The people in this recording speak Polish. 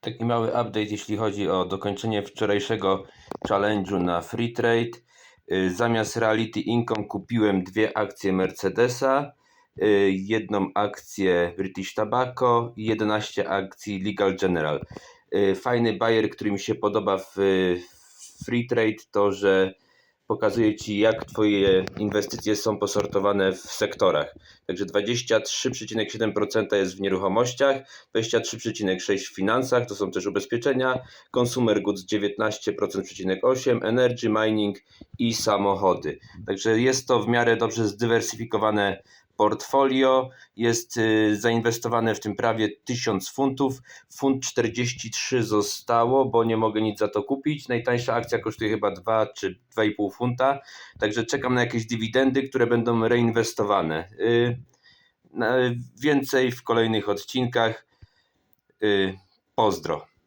Taki mały update, jeśli chodzi o dokończenie wczorajszego challenge'u na Free Trade. Y, Zamiast Reality Income kupiłem dwie akcje Mercedesa, y, jedną akcję British Tobacco i 11 akcji Legal General. Y, Fajny bajer, który mi się podoba w w Free Trade to, że pokazuje Ci jak Twoje inwestycje są posortowane w sektorach. Także 23,7% jest w nieruchomościach, 23,6% w finansach, to są też ubezpieczenia, consumer goods 19,8%, energy, mining i samochody. Także jest to w miarę dobrze zdywersyfikowane portfolio, jest y, zainwestowane w tym prawie 1000 funtów, funt 43 zostało, bo nie mogę nic za to kupić, najtańsza akcja kosztuje chyba 2 czy 2,5 funta, także czekam na jakieś dywidendy, które będą reinwestowane. Y, Więcej w kolejnych odcinkach. Y, Pozdro.